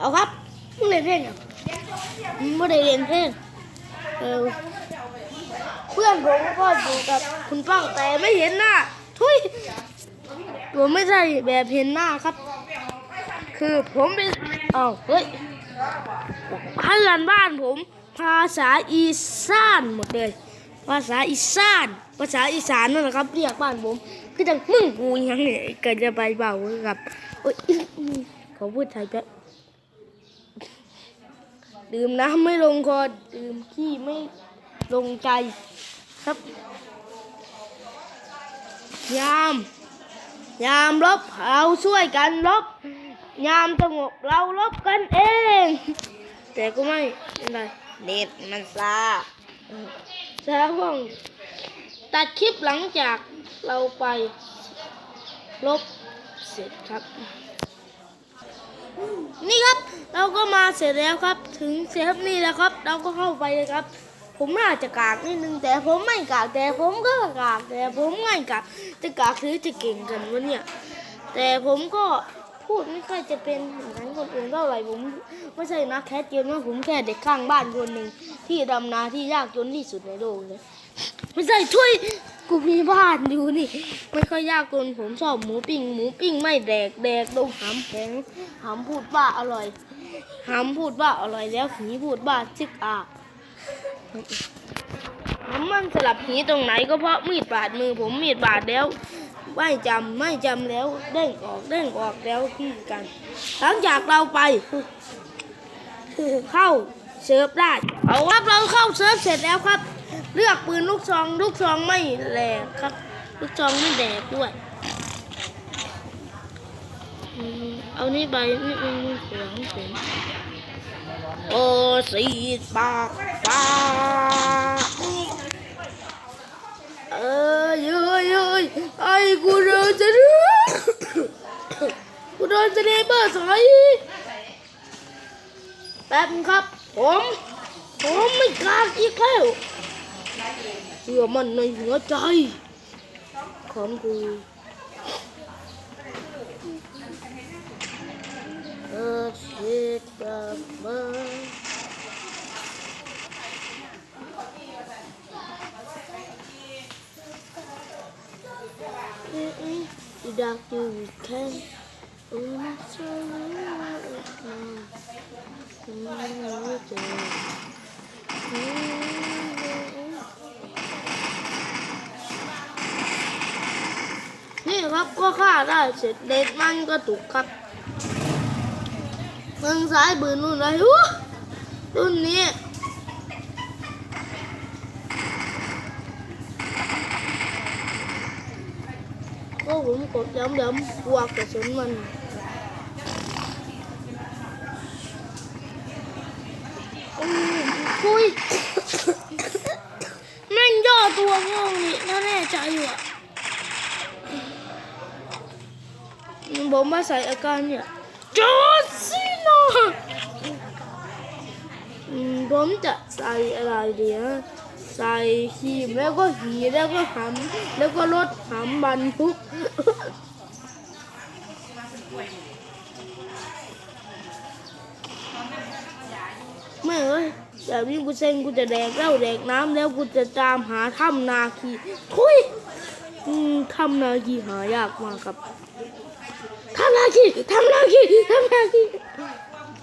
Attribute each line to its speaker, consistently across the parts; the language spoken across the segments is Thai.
Speaker 1: เอาครับมึงเล่นเพลงอะไม่ได้เล่นเพลงเออเพื่อนผมก็อยู่กับคุณป้องแต่ไม่เห็นหน้า ทุยผมไม่ใช่แบบเห็นหน้าครับ คือผมเป็นอ้าวเฮ้ยเพื่อนบ้านผม ภาษาอีสานหมดเลย ภาษาอีสาน ภาษาอีสานนั่นแหละครับเรียกบ้านผม คือจังมึงกูยังเนี่ยเกิดจะไปเบาครับโอ๊ยขอพูดไทยแป๊บ ดื่มน้ำไม่ลงคอดื่มขี้ไม่ลงใจครับ ยาม ยามลบเราช่วยกันลบ ยามสงบเราลบกันเอง แต่ก็ไม่เป็นไรเน็ตมันซาแสดงว่าตัดคลิปหลังจากเราไป ลบเสร็จครับ นี่ครับ เราก็มาเสร็จแล้วครับ ถึงเซฟนี่แล้วครับ เราก็เข้าไปเลยครับ ผมน่าจะกากนิดนึงแต่ผมไม่กากแต่ผมก็กากแต่ผมไม่กากจะกากหรือจะเก่งกันวะเนี่ย แต่ผมก็พูดไม่ค่อยจะเป็นเหมือนคนอื่นเท่าไหร่ผมไม่ใช่นักแคสเกมนะผมแค่เด็กข้างบ้านคนหนึ่งที่ดำนาที่ยากจนที่สุดในโลกเลยไม่ใช่ช่วยกูมีบ้านอยู่นี่ ไม่ค่อยยากจนผมชอบหมูปิ้งหมูปิ้งไม่แดกแดกลงหำแข็งหำพูดว่าอร่อย หำพูดว่าอร่อยแล้วหีพูดว่าซึกอาน้ำมันสลับหีตรงไหนก็เพราะมีดบาดมือผมมีดบาดแล้ว ไม่จำไม่จำแล้วเด้งออกเด้งออกแล้วพี่กันหลังจากเราไป เข้าเซิร์ฟได้เอาครับเราเข้าเซิร์ฟเสร็จแล้วครับ เลือกปืนลูกซองลูกซองไม่แหลกครับ ลูกซองไม่แดกด้วยอืม เอานี่ไปนี่มันมีเสียงเสียงโอ้สีปากปากเอ้ยเอ้ยเอ้ยไอ้กูเดินจะเดือกูเดินจะเดเบอร์ใสแป๊บนึงครับ ผมผมไม่กล้าอีกแล้วเชื่อมันในหัวใจของกู เออเช็ดแบบมาอีดักยูแคนโอ้ยสวยมากเลยเจนี่ครับก็ฆ่าได้เสร็จเด็ดมันก็ถูกครับ เมืองซ้ายบืนนู่นเลยอู้รุ่นนี้ก็ผมกดย้ำๆกลัวกระสุนมันโอ้ยคุยแม่งย่อตัวงงนี่ถ้าแน่ใจอยู่อะผมมาใส่อาการเนี่ยจอร์ซีนา ผมจะใส่อะไรดีนะใส่ครีมแล้วก็หีแล้วก็หำแล้วก็รถหำบรรทุกไม่เอ้ยแบบนี้กูเซ็งกูจะแดกเหล้าแดกน้ำแล้วกูจะตามหาถ้ำนาคีทุยถ้ำนาคีหายากมากครับถ้ำนาคีถ้ำนาคีถ้ำนาคี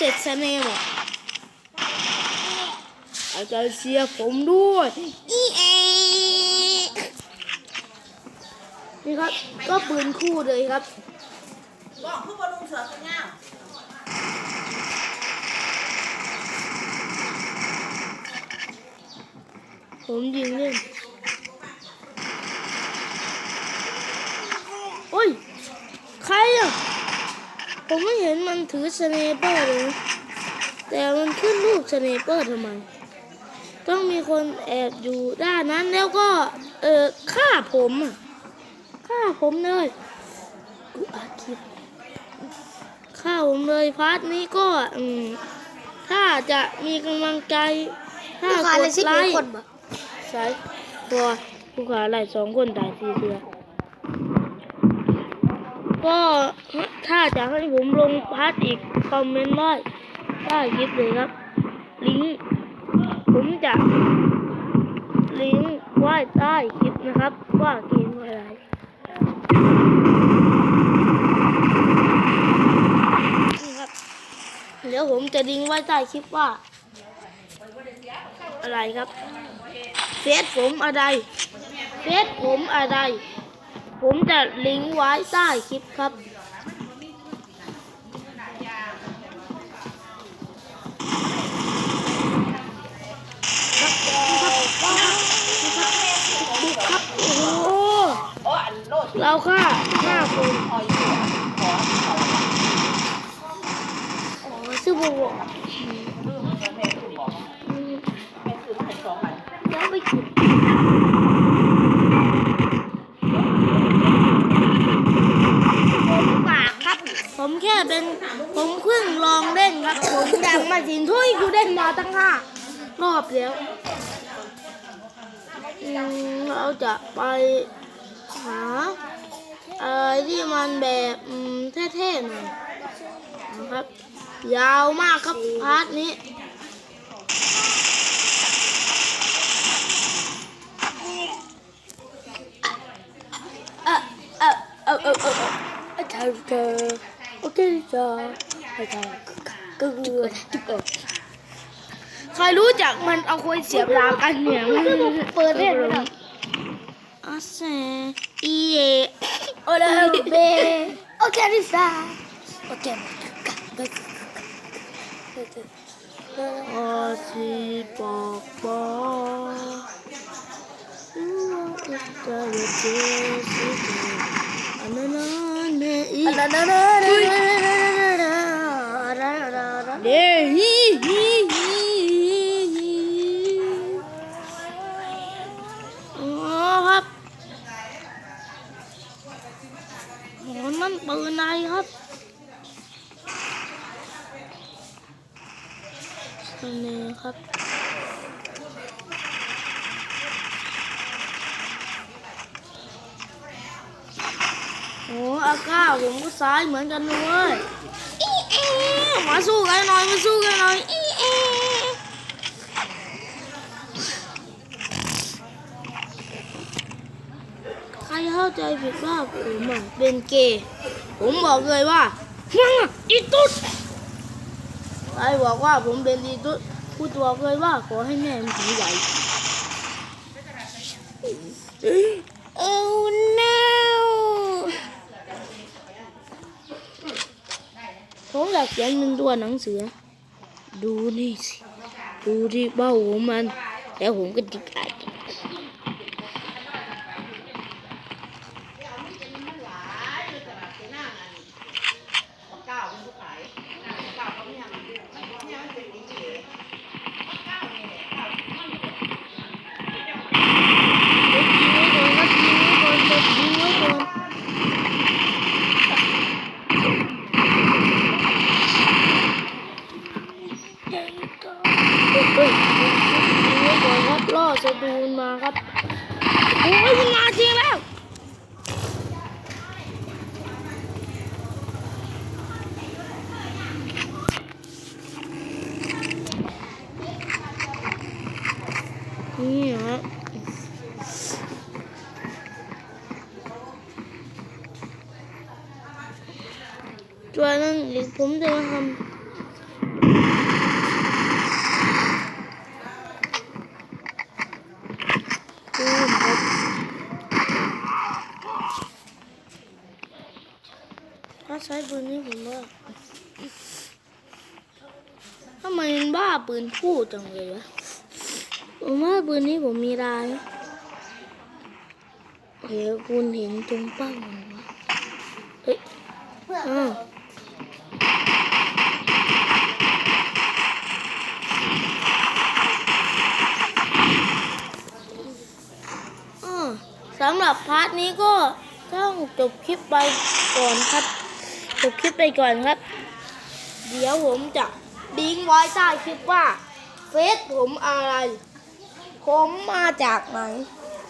Speaker 1: เสร็จซะแม่บอกอาจารย์เสียผมด้วยอีเอนี่ครับ ก็ปืนคู่เลยครับ
Speaker 2: บอกผู้บรุงเสือกันงา
Speaker 1: ผมยิงเล่นโอ้ย ใคร ผมไม่เห็นมันถือสเนเปอร์เลยนะแต่มันขึ้นรูปสเนเปอร์ทำไม ต้องมีคนแอบอยู่ด้านนั้นแล้วก็ เออฆ่าผมอะฆ่าผมเลยกูอาคลิปฆ่าผมเลยพาร์ทนี้ก็ อืม ถ้าจะมีกำลังใจ ถ้ากดไลค์ใช่พอผู้ขาไล่สองคนตายสี่เสือ ก็ถ้าจะให้ผมลงพาร์ทอีกคอมเมนต์ไว้ใต้คลิปเลยครับ ลิงก์ผมจะลิงก์ไว้ใต้คลิปนะครับ ว่าเกมอะไรนี่ครับ เดี๋ยวผมจะลิงก์ไว้ใต้คลิปว่า อะไรครับเฟซผมอะไรเฟซผมอะไร ผมจะลิงก์ไว้ใต้คลิปครับบุกครับโอ้เราฆ่าห้าคนโอ้ชื่อบว
Speaker 2: แม่คือบอก
Speaker 1: อืม
Speaker 2: แม่คือให้สองอัน
Speaker 1: ยังไม่คิดผมปากครับ ผมแค่เป็นผมเพิ่งลองเล่นครับ ผมยังมาถึงทุยกูเล่นมาตั้งห้ารอบแล้วอืมเราจะไปหาอะไรที่มันแบบเท่ๆหน่อยนะครับ ยาวมากครับพาร์ทนี้เออเออเออเออเอออาจารย์เอโอ เคจ้าอาจารย์ก็คือใครรู้จักมันเอาคุยเสียบรากันเนี่ยเปิดเล่นไหมล่ะอาเซอีเอโอเลเบโอเคดิซ่าโอเคอาซีปอกปอ ครับโหนั่นปืนอะไรครับสเน่ครับ โอ้าก้าผมก็ซ้ายเหมือนกันเลยอีเอมาสู้กันหน่อยมาสู้กันหน่อยอีเอใครเข้าใจผิดว่าผมอะเป็นเกย์ผมบอกเลยว่ามึงอะอีตุ๊ดใครบอกว่าผมเป็นอีตุ๊ดพูดบอกเลยว่าขอให้แม่มันถือใหญ่ Oh no ผมอยากเขียนเป็นตัวหนังสือ ดูนี่สิ ดูที่เบ้าของมัน แล้วผมก็จิกลาย
Speaker 2: เก้าเป็นผู้ขายเก้าเขาไม่ยังเนี่ยมันเป็นดีเจเก้าเนี่ยเก้า
Speaker 1: ยิงไว้ก่อนครับยิงไว้ก่อนยิงไว้ก่อนเฮ้ยยิงไว้ก่อนครับล่อสะดูนมาครับ โอ้ยมันมาจริงแล้ว นี่ฮะตัวนั้นเดี๋ยว ผมจะมาทำดูครับถ้าใช้ปืนนี้ผมว่าทำไมมันบ้าปืนพูดจังเลยวะผมว่าปืนนี้ผมมีลายเฮ้ยคุณเห็นตรงเป้ามันวะเฮ้ยอ้าว รับพาร์ทนี้ก็ต้องจบคลิปไปก่อนครับ จบคลิปไปก่อนครับ เดี๋ยวผมจะดิ้งไว้ใต้คลิปว่า เฟซผมอะไร ผมมาจากไหน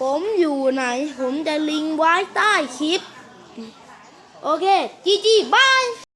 Speaker 1: ผมอยู่ไหน ผมจะลิงก์ไว้ใต้คลิป โอเค จีจีบาย